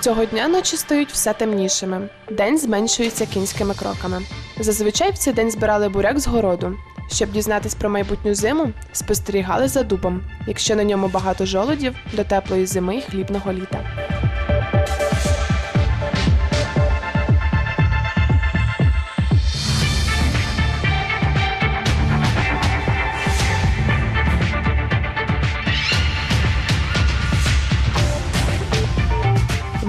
Цього дня ночі стають все темнішими. День зменшується кінськими кроками. Зазвичай в цей день збирали буряк з городу. Щоб дізнатись про майбутню зиму, спостерігали за дубом. Якщо на ньому багато жолодів до теплої зими й хлібного літа.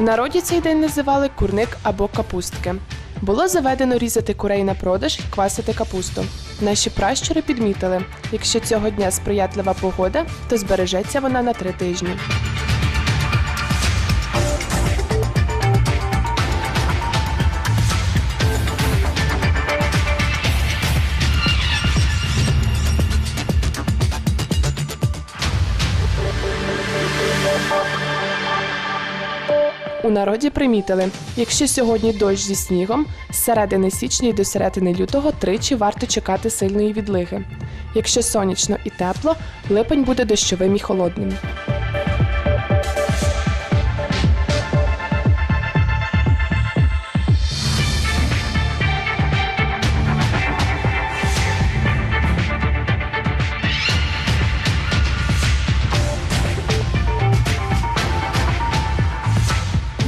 Народі цей день називали курник або капустки. Було заведено різати курей на продаж і квасити капусту. Наші пращури підмітили, якщо цього дня сприятлива погода, то збережеться вона на три тижні. У народі примітили, якщо сьогодні дощ зі снігом, з середини січня і до середини лютого тричі варто чекати сильної відлиги. Якщо сонячно і тепло, липень буде дощовим і холодним. –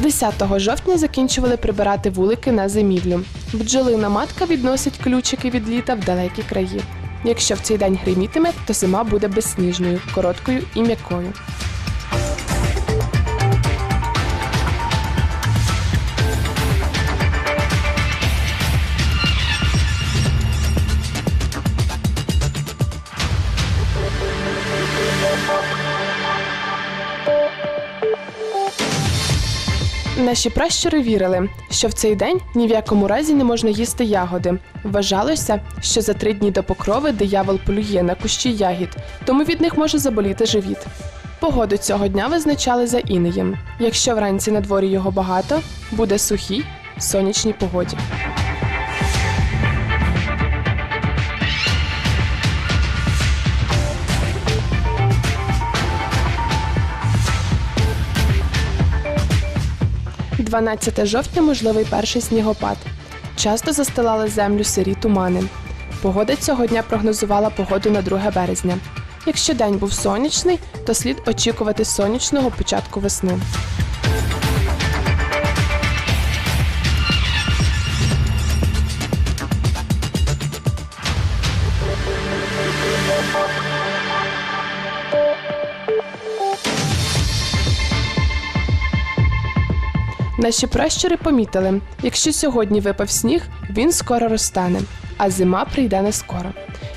10 жовтня закінчували прибирати вулики на зимівлю. Бджолина матка відносить ключики від літа в далекі краї. Якщо в цей день гримітиме, то зима буде безсніжною, короткою і м'якою. Наші пращури вірили, що в цей день ні в якому разі не можна їсти ягоди. Вважалося, що за три дні до покрови диявол полює на кущі ягід, тому від них може заболіти живіт. Погоду цього дня визначали за інеєм. Якщо вранці на дворі його багато, буде сухій, сонячній погоді. – 12 жовтня можливий перший снігопад. Часто застилали землю сирі тумани. Погода цього дня прогнозувала погоду на 2 березня. Якщо день був сонячний, то слід очікувати сонячного початку весни. Наші пращури помітили, якщо сьогодні випав сніг, він скоро розтане, а зима прийде не скоро.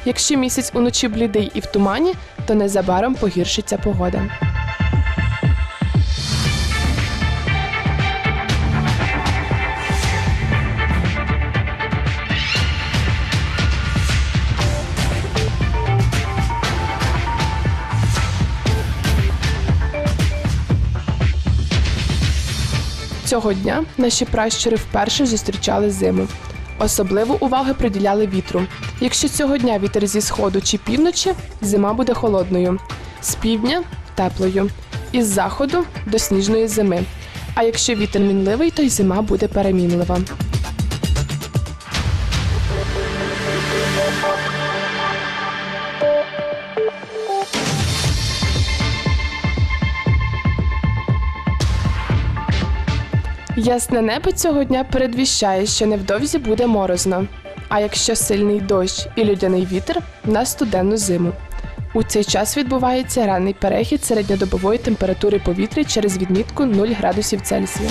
Якщо місяць уночі блідий і в тумані, то незабаром погіршиться погода. Цього дня наші пращури вперше зустрічали зиму. Особливу увагу приділяли вітру. Якщо цього дня вітер зі сходу чи півночі, зима буде холодною, з півдня теплою, із заходу до сніжної зими. А якщо вітер мінливий, то й зима буде перемінлива. Ясне небо цього дня передвіщає, що невдовзі буде морозно. А якщо сильний дощ і людяний вітер на студенну зиму. У цей час відбувається ранний перехід середньодобової температури повітря через відмітку 0 градусів Цельсія.